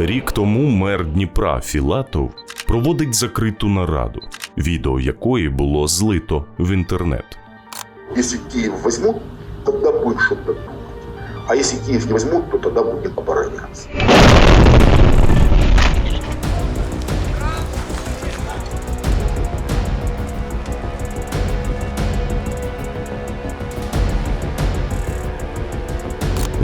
Рік тому мер Дніпра Філатов проводить закриту нараду, відео якої було злито в інтернет. Если візьмуть, то тоді буде что-то думать. А якщо Київ не візьмуть, то тогда будемо обороняться.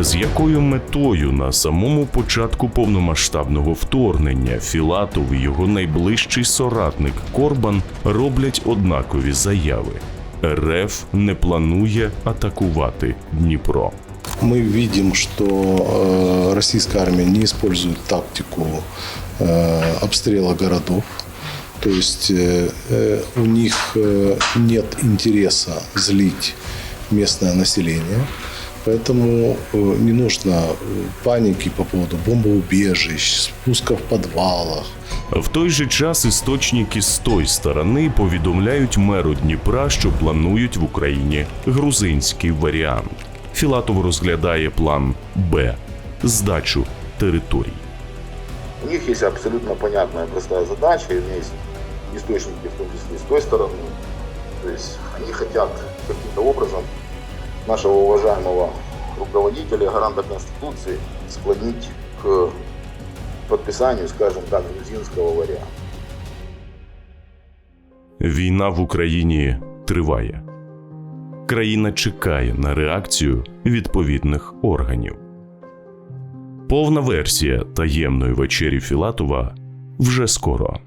З якою метою на самому початку повномасштабного вторгнення Філатов і його найближчий соратник Корбан роблять однакові заяви: РФ не планує атакувати Дніпро. Мы видим, что э, российская армия не использует тактику э, обстрела городов. То есть э, э, у них э, нет интереса злить местное население. Поэтому э, не нужно э, паники по поводу бомбоубежищ, спуска в подвалах. В той же час істочники з той сторони повідомляють меру Дніпра, що планують в Україні грузинський варіант. Філатов розглядає план Б здачу територій. У них есть абсолютно понятная простая задача, и у меня есть источники, в том числе с той стороны. То есть они хотят каким-то образом нашего уважаемого руководителя, гаранта Конституции, склонить к подписанию, скажем так, грузинского варианта. Війна в Україні триває. Країна чекає на реакцію відповідних органів. Повна версія таємної вечері Філатова вже скоро.